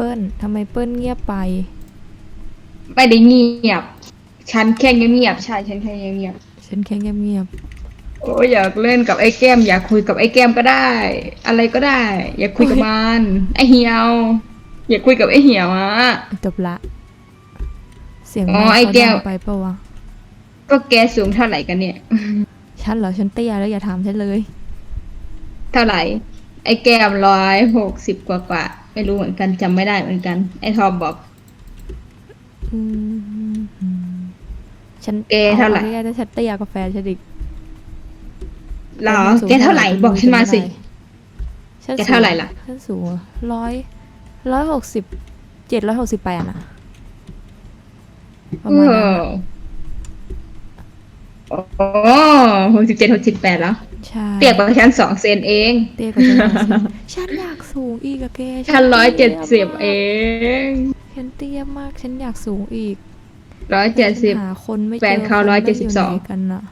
ปิ้ลทำไมเปิ้ลเงียบไป ไม่ได้เงียบ ฉันแค่เงียบๆใช่ฉันแค่เงียบฉันแค่เงียบๆโอ้ยอยากเล่นกับไอ้แก้ม อยากคุยกับไอ้แก้มก็ได้ อะไรก็ได้ อยากคุยกับมันไอ้เหี่ยว อยากคุยกับไอ้เหี่ยวอะๆจบละ เสียงอ๋อมันไอ้แก้ว เขาดังไปปะวะก็แกสูงเท่าไหร่กันเนี่ย ฉันเหรอฉันเตี้ยแล้วอย่าถามฉันเลย เท่าไหร่ ไอ้แก้มร้อยหกสิบกว่ากว่าๆไม่รู้เหมือนกันจำไม่ได้เหมือนกัน ไอ้ทอมบอก อืมฉันเอ๊ะเท่าไหร่อง่ายๆถ้าฉันเตี้ยกว่าแฟนฉันอีกเหรอสูงแกเท่าไหร่บอกฉันมาสิ ฉันแกเท่าไหร่ล่ะ ฉันสูงร้อยร้อยหกสิบเจ็ดร้อยหกสิบแปดอะประเอมาณนั้นออะโอ้หกสิบเจ็ดหกสิบแปดแล้ว ใช่เตียกกว่าฉันสองเซนเอง เตี้ยกว่าฉันหน่อยสิฉันอยากสูงอีกอะแกฉันร้อยเจ็ดสิบเองฉันเตี้ยมากฉันอยากสูงอีกร้อยเจ็ดสิบ หาคนไม่เจอแฟนเขาค172ไม่ยู่ไหนกันอะ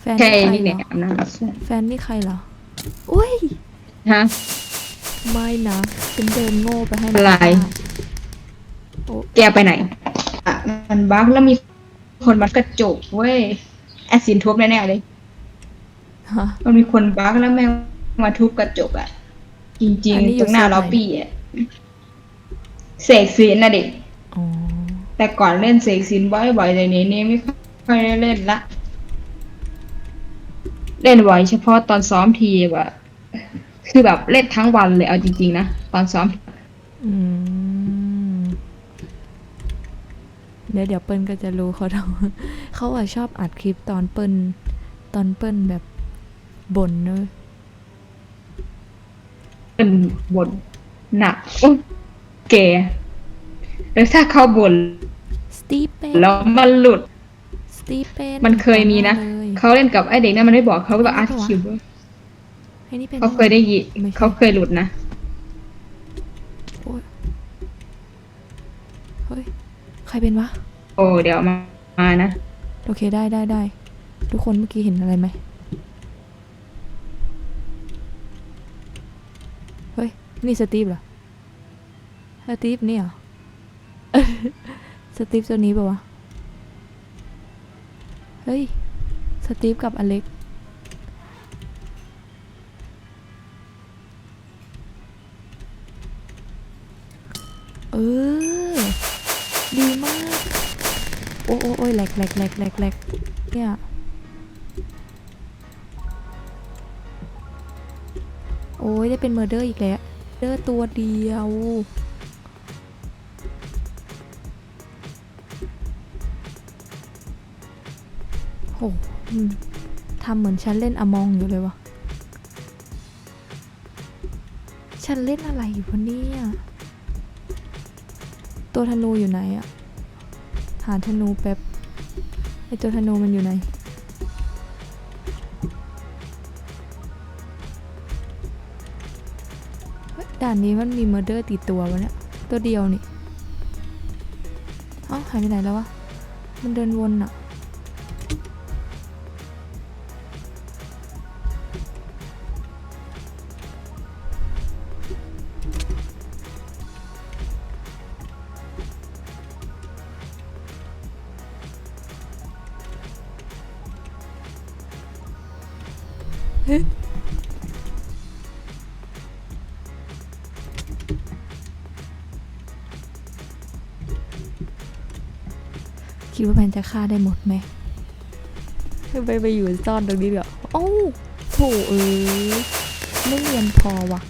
แฟนใช่ นี่นี่ใครเนี่ยเหรอนะครับแฟนนี่ใครเหรออุ้ยฮะ ไม่นะฉันเดินโง่ไปให้มันอะไรโอ้แกไปไหน อะ มันบั๊กแล้วมีคนมัดกระจกเว้ย แอดซินทุบแน่ๆเลยฮะ มันมีคนบั๊กแล้วแม่งมาทุบกระจกอะจริงอันนี้ๆอยู่ตรงหน้าเซิร์ฟล็อบไหนบี้อะเสกซีนนะเด็ก อ๋อแต่ก่อนเล่นเสกซีนบ่อยๆเลยนี้นี่ไม่ค่อยได้เล่นละ เล่นบ่อยเฉพาะตอนซ้อมทีว่ะคือแบบเล่นทั้งวันเลยเอาจริงๆนะตอนซ้อม อืมเดี๋ยวเดี๋ยวเปิ้ลก็จะรู้เขาทำเขาอะชอบอัดคลิปตอนเปิ้ลตอนเปิ้ลแบบ บ่นเนอะเป็นบนหนักโอ้แกแล้วถ้าเขาบ่นสตีเปนแล้วมันหลุด สตีเปนมันเคยมีนะเลยเขาเล่นกับไอเด็กนั่นมันไม่บอกเขาก็แบบอาร์ตคิวไอ้นี่เป็นเขาเคยได้ยินไม่ใช่เขาเคยหลุดนะโอ๊ยเฮ้ย ใครเป็นวะ โอ้ เดี๋ยวมา มานะ โอเค ได้ได้ได้ ทุกคนเมื่อกี้เห็นอะไรไหม เฮ้ย นี่สตีฟเหรอ สตีฟนี่เหรอ สตีฟตัวนี้ปะวะ เฮ้ย สตีฟกับอเล็ก เออ ดีมาก โอ้โอ้โอ้ยแหลกแหลกแหลกแหลกแหลกเนี่ย โอ้ยได้เป็นเมอร์เดอร์อีกแล้วเดอร์ตัวเดียว โหอืมทำเหมือนฉันเล่นอมองอยู่เลยวะฉันเล่นอะไรอยู่วะเนี่ย ตัวธนูอยู่ไหนอะหาธนูแป๊บไอตัวธนูมันอยู่ไหนานนี้มันมีเมอร์เดอร์ติดตัววะเนี่ย ตัวเดียวนี่เอ้าหายไปไหนแล้ววะ มันเดินวนอะเฮ้ คิดว่ามันจะฆ่าได้หมดไหมไปไปอยู่ซ่อนตรงนี้เดี๋ยวโอ้โถเอ้ยไม่เรียนพอว่ะ